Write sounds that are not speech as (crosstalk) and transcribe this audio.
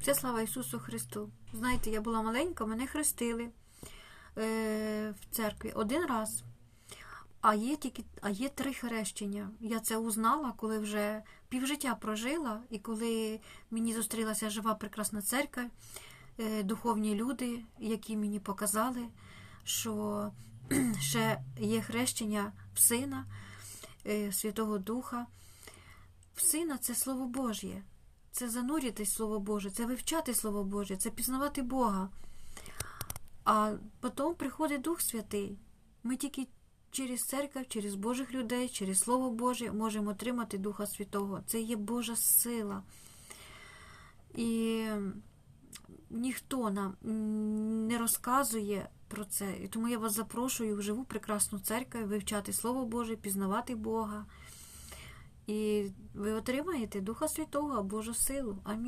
Вся слава Ісусу Христу. Знаєте, я була маленька, мене хрестили е, в церкві один раз. А є тільки а є три хрещення. Я це узнала, коли вже півжиття прожила, і коли мені зустрілася жива прекрасна церква, е, духовні люди, які мені показали, що (clears throat) ще є хрещення в Сина, е, Святого Духа. В Сина це Слово Божє. Це зануритись Слово Боже, це вивчати Слово Боже, це пізнавати Бога. А потім приходить Дух Святий. Ми тільки через церкву, через Божих людей, через Слово Боже можемо отримати Духа Святого. Це є Божа сила. І ніхто нам не розказує про це. І тому я вас запрошую в живу прекрасну церкву, вивчати Слово Боже, пізнавати Бога. І ви отримаєте Духа Святого, Божу силу. Амінь.